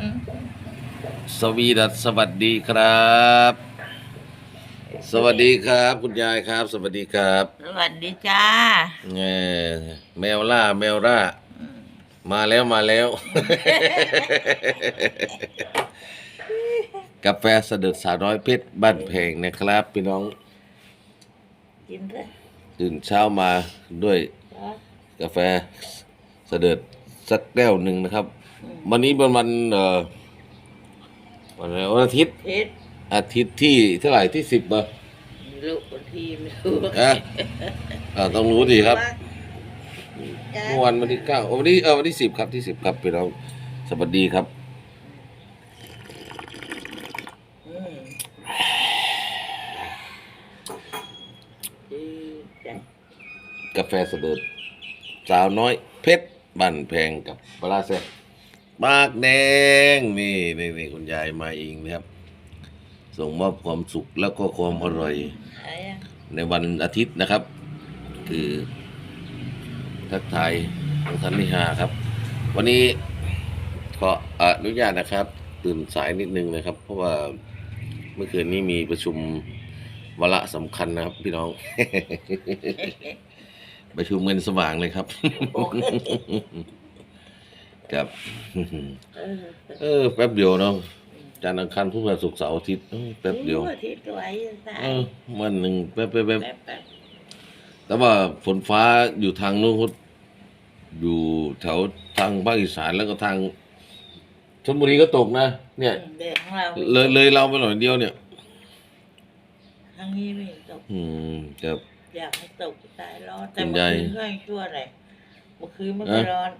อืมสวีดัสสวัสดีครับ สวัสดีครับ คุณยายครับ สวัสดีครับสวัสดีจ้าแหมแมวล่าแมวล่า มาแล้วมาแล้ว กาแฟเสด็จสาวน้อยเพชรบ้านแพงนะครับ พี่น้องกินเถอะตื่นเช้ามาด้วยกาแฟเสด็จสักแก้วหนึ่งนะครับ วันนี้เป็นวันเอ่อวันอะไรวันอาทิตย์ เพชรอาทิตย์ที่เท่าไหร่ที่สิบเบอร์ลูกคนที่ไม่รู้อะอ่าต้องรู้ดีครับจ้าเมื่อวันวันที่เก้าวันนี้เออวันที่สิบครับที่สิบครับพี่น้องสวัสดีครับ อืมดีจ้ะกาแฟเสด็จสาวน้อยเพชรบ้านแพงกับปลาร้าแซ่บ มากแดงนี่นี่นี่คุณยายมาเองนะครับ ส่งมอบความสุขแล้วก็ความอร่อยไอ้อะในวันอาทิตย์นะครับ คือ ทักทายของท่านนิหาครับ วันนี้ขออนุญาตนะครับ ตื่นสายนิดนึงนะครับ เพราะว่าเมื่อคืนนี้มีประชุมวาระสำคัญนะครับ พี่น้อง ประชุมเงินสว่างเลยครับ ครับเออเออแป๊บเดียวเนาะจันทร์อังคารพุธพฤหัสศุกร์เสาร์อาทิตย์เออแป๊บเดียวรู้อาทิตย์ไว้สายเออวันหนึ่งแป๊บแป๊บแป๊บ แป๊บแป๊บแต่ว่าฝนฟ้าอยู่ทางนู้นเขาอยู่แถวทางภาคอีสานแล้วก็ทางชลบุรีก็ตกนะ เนี่ย เด็กของเราเลยเลยเราไปหน่อยเดียวเนี่ย ทางนี้ไม่ตก อืมครับ อยากให้ตกจะตายร้อนแต่คุณเมื่อยายคืนก็ยังชั่วเลยเมื่อคืนไม่ค่อยร้อน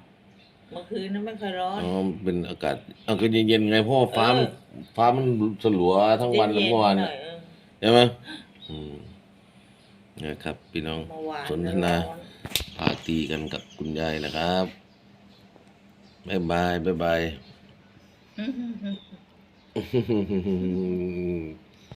เมื่อคืนนั้นไม่ค่อยร้อน อ๋อเป็นอากาศเอาก็เย็นๆไงเพราะว่าฟ้ามันเออฟ้ามันสลัวทั้งวันแล้วเมื่อวานหเนี่ยอยเออใช่ไหมอืมนะครับ พี่น้องเมื่อวานสนทนาปาร์ตี้กันกับคุณยายนะครับบ๊ายบายบ๊ายบายร้อน